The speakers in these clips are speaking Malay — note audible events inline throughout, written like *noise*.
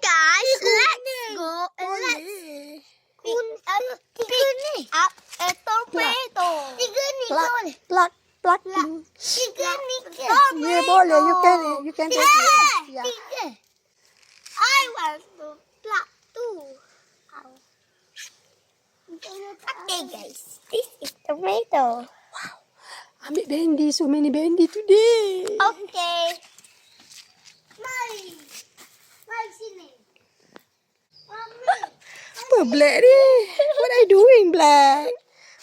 guys, let's go. Let's pick up, pick up a tomato. Nickel. plug, plug. Tiga nickel. Yeah, boleh. You can, you can take it. Yeah, Yeah. tiga. I want to pluck two. Okay, guys, this is tomato. Ambil bendy, so many bendy today. Okay. Mari. Apa black ni? What are you doing, black?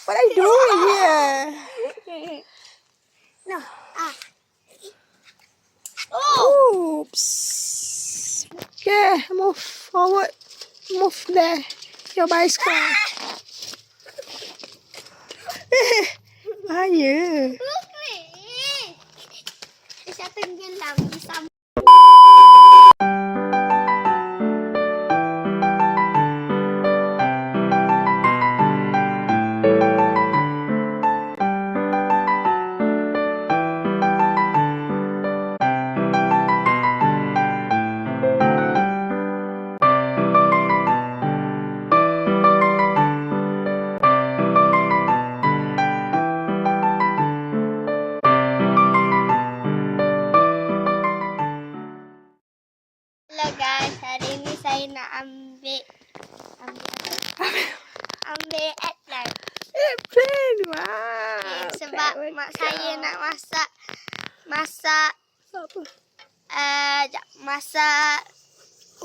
What are you doing here? No. Ah. Oh. Oops. Okay, move forward. Move there. Your bicycle. *laughs* Eh, bahaya.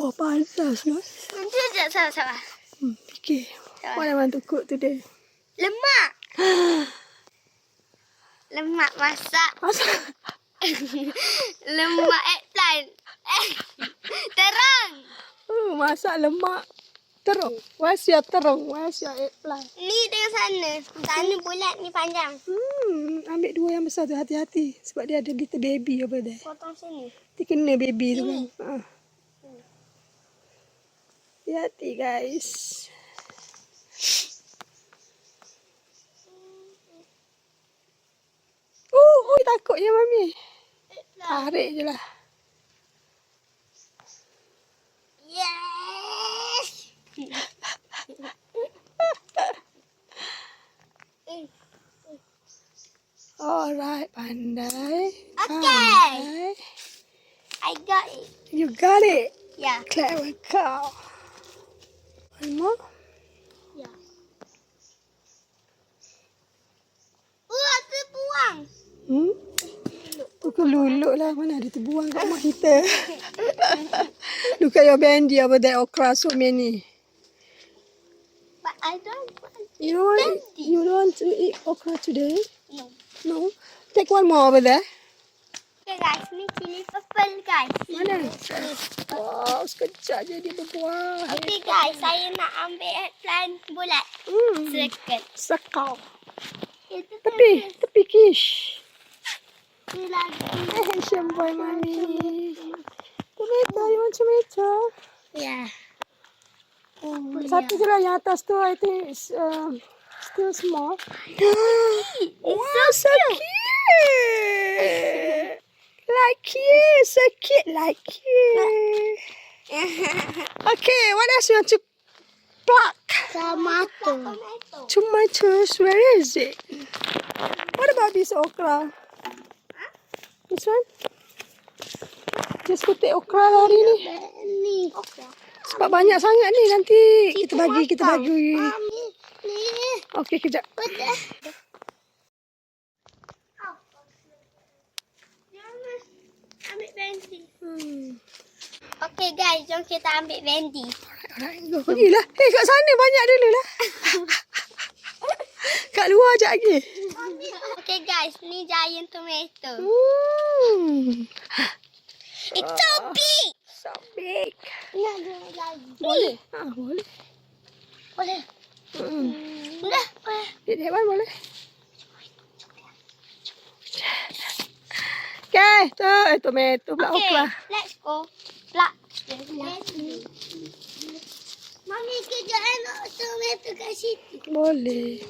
Oh, panas, mas. Nanti sekejap, sabar, sabar. Hmm, fikir. Sabar. What I want to cook today? Lemak. *gasps* Lemak masak. Masa? *laughs* Lemak eggplant. *laughs* Eh, terang. Oh, masak lemak Where's your terung? Your eggplant? Ni dengan sana. Sana bulat, ni panjang. Hmm, ambil dua yang besar tu hati-hati. Sebab dia ada little baby over there. Potong sini. Nanti kena baby tu kan. Ha. Hati-hati guys. Oh, oh takut ya mami. Tarik je lah. Yes. *laughs* Alright, pandai. Okay. Pandai. I got it. You got it. Yeah. Clever cow. One more. Yeah. Oh, terbuang. Hmm? Pukul luluk lah. Mana ada terbuang kat rumah kita. *laughs* Look at your bandy over there. Okra so many. But I don't want You don't want, Bandy. you don't want to eat okra today? No. No. Take one more over there. Okay guys, ni cili purple guys. Mana? Wow, sekejap je dia berbuah. Okay guys, saya nak ambil eggplant bulat. Hmm. Circle. Sekau. Itu Tepi, tepi kish. tu lagi. Hey, handsome boy, mommy. Tomato, you want tomato? Ya. Oh, je lah yang atas I think is uh, still small. *gasps* wow, so cute. Like you, so cute like you. *laughs* Okay, what else you want to pluck? Tomato. Tomatoes, where is it? What about this okra? This one? Just put the okra hari ni. Ni. Sebab banyak sangat ni nanti kita bagi, kita bagi. Ni. Okey, kejap. Ambil vendi. Hmm. Okay guys, jom kita ambil vendi. Alright, go. Pergilah. Eh, kat sana banyak dulu lah. *laughs* kat luar je lagi. Okay guys, ni giant tomato. Hmm. It's so big. So big. Lagi. Boleh? Ah, boleh. Boleh. Hmm. Boleh. Eat that one boleh? Okay, tu eh, tomato pula Okay, okra. let's go. Plak. Mami kejap eh nak tomato kat situ. Boleh.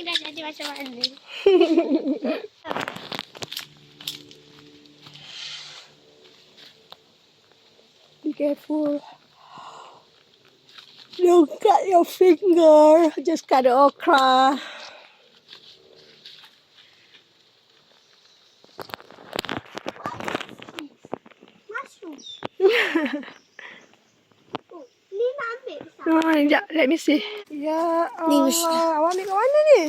Tengok gunting dah jadi macam mana. Be careful. Don't cut your finger. Just cut the okra. Mushroom. *laughs* ni nak. Oh, sekejap. Let me see. Ya Ni. Allah. Awak ambil kat mana ni?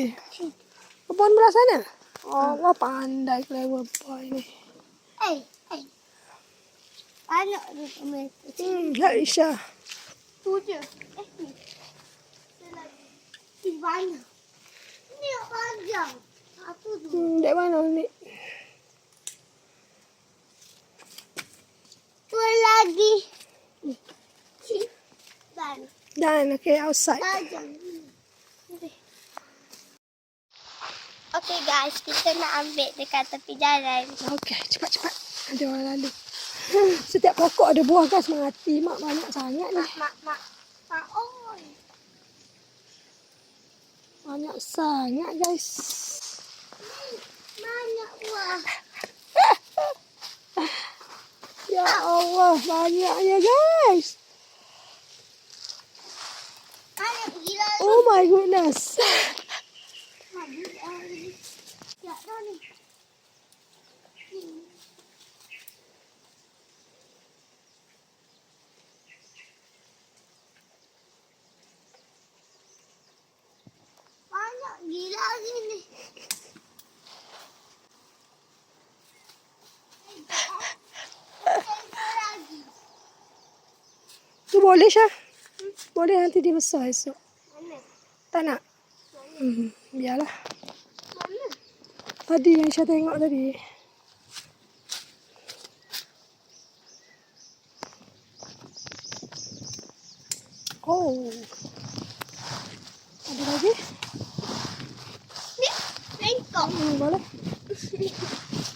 Kebun belah sana? Allah pandai clever boy ni. Eh, eh. Banyak tu tomato. Hmm, Kak Isha. Tu je. Eh, ni. Ni banyak. Ni panjang. Satu tu. Hmm, dari mana ni? Tu lagi. Ni. Dan, okay, outside. Okay guys, kita nak ambil dekat tepi jalan. Okay, cepat-cepat. Ada orang lalu. *laughs* Setiap pokok ada buah guys. Mati mak banyak sangat ni. Mak, mak, mak. Mak, oi. Banyak sangat guys. Banyak buah. *laughs* Ya Allah, banyaknya guys. Banyak gila. Oh my *laughs* goodness. Maju dah ni. Ya dah ni. Ni. Banyak gila ni. lagi. Tu boleh Syah? Boleh nanti dia besar esok. Tak nak? Hmm, biarlah. Mana? Tadi yang Syah tengok tadi. Oh. Ada lagi? Ni, bengkok. Hmm, boleh.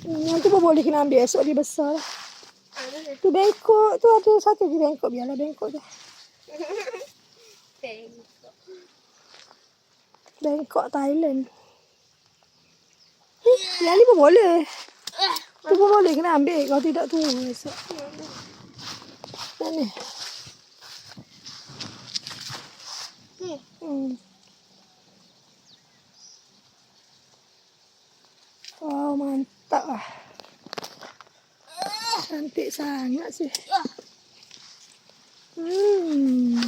Hmm, yang tu pun boleh kena ambil esok dia besar lah. Tu bengkok tu ada satu lagi bengkok. Biarlah bengkok je. *laughs* Bengkok. Bengkok Thailand. Eh, yang ni pun boleh. Eh, Tu pun boleh kena ambil. Kalau tidak tu esok. Ni. Hmm. Wow, mantap lah. Cantik sangat sih. Ah, Hmm.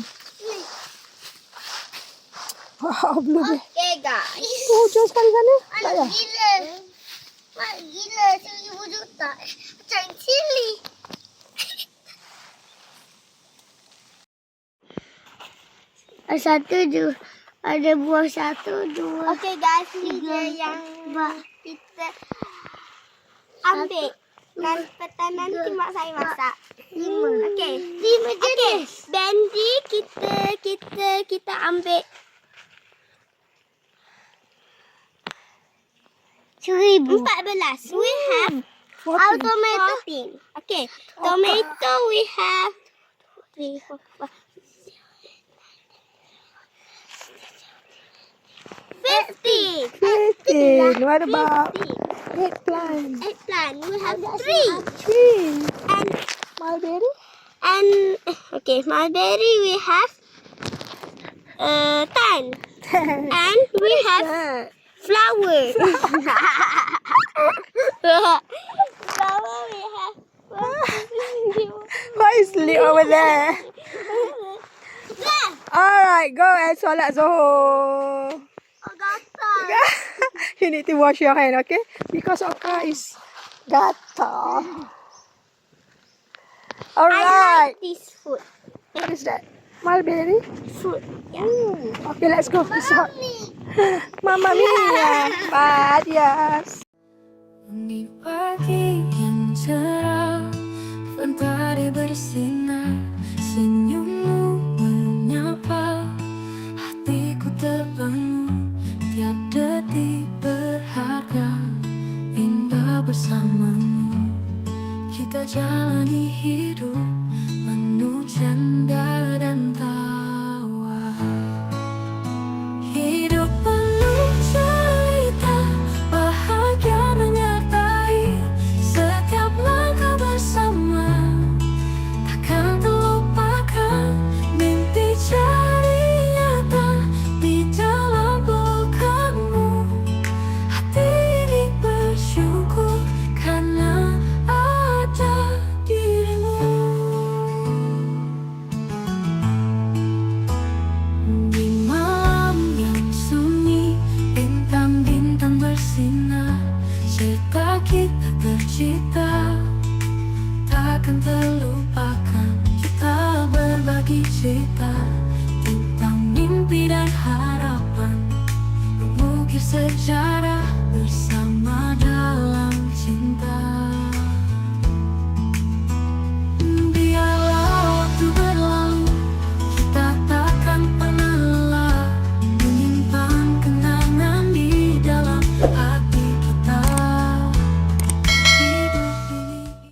ni. Blueberry. Okay guys. Oh, jauh sekali sana. Tak Anak payah. gila. Mak gila seribu juta. Macam cili. Satu tu ada buah satu dua. Okey guys, dia yang kita ambil. Dan petang nanti mak saya masak. Lima. Okey. Lima je okay. Bendi kita kita kita ambil Seribu. Empat belas. We have our Fourteen. tomato. Okay. Tomato we have. Three, four, five. Fifteen. Fifteen. What about eggplant? Eggplant. We have three. Three. And Mulberry? and okay, mulberry we have uh ten. *laughs* Ten. And we have flower *laughs* solat Zohor. Oh, gatal. *laughs* you need to wash your hand, okay? Because okra is gatal. I Alright. like this food. What is that? Mulberry? Food. Yeah. Hmm. Okay, let's go. It's hot. Mommy. Mamma mia. Bad, yes. Di pagi yang cerah Mentari bersinar Senyummu sejarah bersama dalam cinta